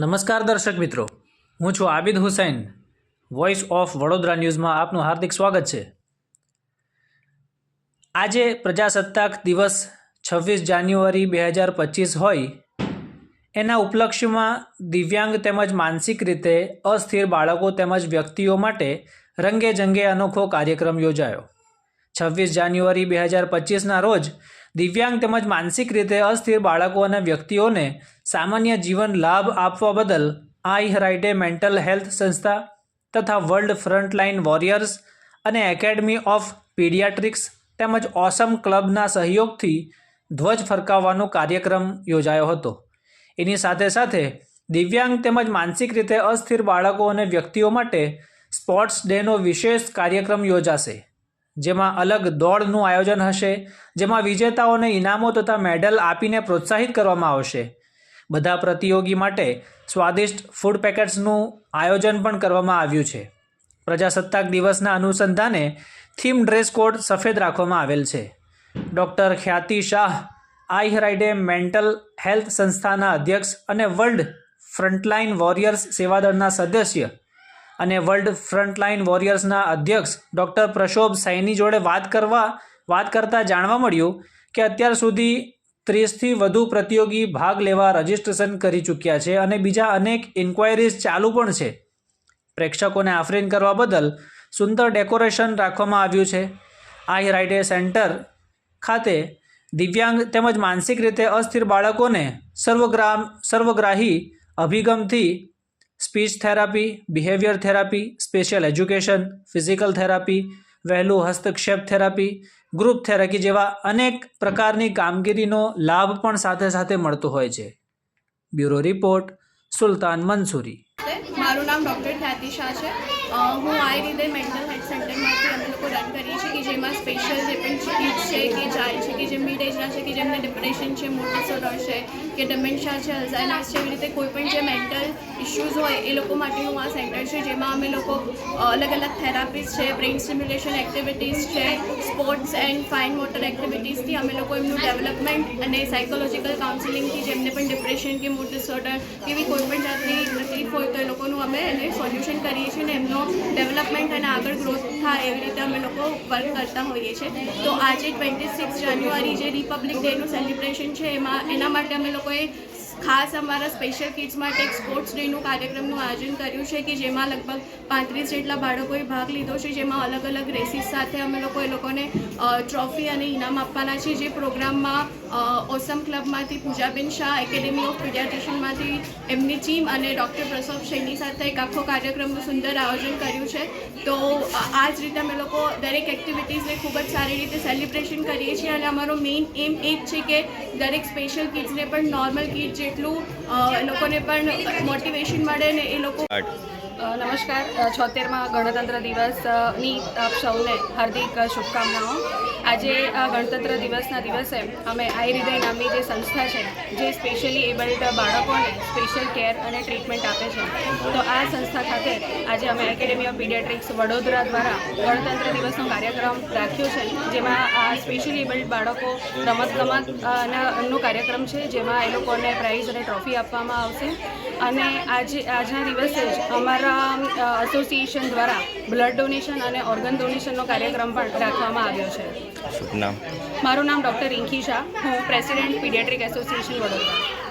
નમસ્કાર દર્શક મિત્રો, હું છું આબિદ હુસૈન વોઇસ ઓફ વડોદરા ન્યૂઝમાં આપનું હાર્દિક સ્વાગત છે. આજે પ્રજાસત્તાક દિવસ છવ્વીસ જાન્યુઆરી બે હજાર પચીસ હોય, એના ઉપલક્ષ્યમાં દિવ્યાંગ તેમજ માનસિક રીતે અસ્થિર બાળકો તેમજ વ્યક્તિઓ માટે રંગે જંગે અનોખો કાર્યક્રમ યોજાયો. છવ્વીસ જાન્યુઆરી બે હજાર પચીસના રોજ દિવ્યાંગ તેમજ માનસિક રીતે અસ્થિર બાળકો અને વ્યક્તિઓને સામાન્ય જીવન લાભ આપવા બદલ આઈ રાઇટે મેન્ટલ હેલ્થ સંસ્થા તથા વર્લ્ડ ફ્રન્ટલાઇન વોરિયર્સ અને એકેડમી ઓફ પીડિયાટ્રિક્સ તેમજ ઓસમ ક્લબના સહયોગથી ધ્વજ ફરકાવવાનો કાર્યક્રમ યોજાયો હતો. એની સાથે સાથે દિવ્યાંગ તેમજ માનસિક રીતે અસ્થિર બાળકો અને વ્યક્તિઓ માટે સ્પોર્ટ્સ ડેનો વિશેષ કાર્યક્રમ યોજાશે. જેમાં અલગ દોડનું આયોજન હશે, જેમાં વિજેતાઓને ઇનામો તથા મેડલ આપીને પ્રોત્સાહિત કરવામાં આવશે. બધા પ્રતિયોગી માટે સ્વાદિષ્ટ ફૂડ પેકેટ્સનું આયોજન પણ કરવામાં આવ્યું છે. પ્રજાસત્તાક દિવસના અનુસંધાને થીમ ડ્રેસ કોડ સફેદ રાખવામાં આવેલ છે. ડૉક્ટર ખ્યાતિ શાહ, આઈ રાઇડે મેન્ટલ હેલ્થ સંસ્થાના અધ્યક્ષ અને વર્લ્ડ ફ્રન્ટલાઇન વોરિયર્સ સેવાદળના સદસ્ય અને વર્લ્ડ ફ્રન્ટલાઇન વોરિયર્સના અધ્યક્ષ ડૉક્ટર પ્રશોભ સૈની જોડે વાત કરવા, વાત કરતાં જાણવા મળ્યું કે અત્યાર સુધી ત્રીસથી વધુ પ્રતિયોગી ભાગ લેવા રજિસ્ટ્રેશન કરી ચૂક્યા છે અને બીજા અનેક ઇન્ક્વાયરીઝ ચાલુ પણ છે. પ્રેક્ષકોને આફરીન કરવા બદલ સુંદર ડેકોરેશન રાખવામાં આવ્યું છે. આઈ રાઇડે સેન્ટર ખાતે દિવ્યાંગ તેમજ માનસિક રીતે અસ્થિર બાળકોને સર્વગ્રામ, સર્વગ્રાહી અભિગમથી speech therapy, behaviour therapy, special education, physical therapy, વહેલું હસ્તક્ષેપ થેરાપી, ગ્રુપ થેરાપી જેવા અનેક પ્રકારની કામગીરીનો લાભ પણ સાથે સાથે મળતો હોય છે. Bureau report, Sultan Mansuri. મારું નામ ડૉક્ટર ખ્યાતિ શાહ છે હું આ રીતે મેન્ટલ હેલ્થ સેન્ટરમાંથી અમે લોકો રન કરીએ છીએ કે જેમાં સ્પેશિયલ જે પણ કિડ્સ છે, કે જાય છે, કે જે મિડ એજના છે, કે જેમને ડિપ્રેશન છે મૂડ ડિસઓર્ડર છે, કે ડેમેન્શિયા છે અલ્ઝાઇમર્સ છે, એવી રીતે કોઈ પણ જે મેન્ટલ ઇશ્યુઝ હોય એ લોકો માટેનું આ સેન્ટર છે, જેમાં અમે લોકો અલગ અલગ થેરાપીસ છે, બ્રેઇન સ્ટિમ્યુલેશન એક્ટિવિટીઝ છે, સ્પોર્ટ્સ એન્ડ ફાઇન મોટર એક્ટિવિટીઝથી અમે લોકો એમનું ડેવલપમેન્ટ અને સાયકોલોજીકલ કાઉન્સિલિંગથી જેમને પણ ડિપ્રેશન કે મૂડ ડિસઓર્ડર કેવી કોઈ પણ જાતની તકલીફ હોય તો એ લોકોનું અમે એને સોલ્યુશન કરીએ છીએ અને એમનો ડેવલપમેન્ટ અને આગળ ગ્રોથ થાય એવી રીતે અમે લોકો વર્ક કરતા હોઈએ છીએ. તો આજે ટ્વેન્ટી સિક્સ જાન્યુઆરી જે રિપબ્લિક ડેનું સેલિબ્રેશન છે, એમાં એના માટે અમે લોકોએ ખાસ અમારા સ્પેશિયલ કિડ્સ માટે એક સ્પોર્ટ્સ ડેનું કાર્યક્રમનું આયોજન કર્યું છે કે જેમાં લગભગ પાંત્રીસ જેટલા બાળકોએ ભાગ લીધો છે, જેમાં અલગ અલગ રેસીસ સાથે અમે લોકો એ લોકોને ટ્રોફી અને ઇનામ આપવાના છે જે પ્રોગ્રામમાં ઓસમ ક્લબમાંથી પૂજાબેન શાહ, એકેડેમી ઓફ પીડિયાટ્રિશનમાંથી એમની ટીમ અને ડૉક્ટર પ્રસવ શૈની સાથે એક આખો કાર્યક્રમનું સુંદર આયોજન કર્યું છે. તો આ જ રીતે અમે લોકો દરેક એક્ટિવિટીઝને ખૂબ જ સારી રીતે સેલિબ્રેશન કરીએ છીએ અને અમારો મેઇન એમ એ જ છે કે દરેક સ્પેશિયલ કિડ્સને પણ નોર્મલ કિડ જેટલું લોકોને પણ મોટિવેશન મળે ને એ લોકો નમસ્કાર. છોતેરમાં ગણતંત્ર દિવસની આપ સૌને હાર્દિક શુભકામનાઓ. આજે ગણતંત્ર દિવસના દિવસે અમે આઈ હૃદય નામની જે સંસ્થા છે, જે સ્પેશિયલી એબલ્ડ બાળકોને સ્પેશિયલ કેર અને ટ્રીટમેન્ટ આપે છે, તો આ સંસ્થા ખાતે આજે અમે એકેડેમી ઓફ પીડિયાટ્રિક્સ વડોદરા દ્વારા ગણતંત્ર દિવસનો કાર્યક્રમ રાખ્યો છે, જેમાં આ સ્પેશિયલી એબલ્ડ બાળકો રમતગમત અને નો કાર્યક્રમ છે, જેમાં એ લોકોને પ્રાઇઝ અને ટ્રોફી આપવામાં આવશે. અને આજે, આજના દિવસે જ અમારા એસોસિએશન દ્વારા બ્લડ ડોનેશન અને ઓર્ગન ડોનેશનનો કાર્યક્રમ પણ રાખવામાં આવ્યો છે. નામ. મારું નામ ડૉક્ટર રિંકી શાહ. હું પ્રેસિડેન્ટ પીડિયાટ્રિક એસોસિએશન વડોદરા.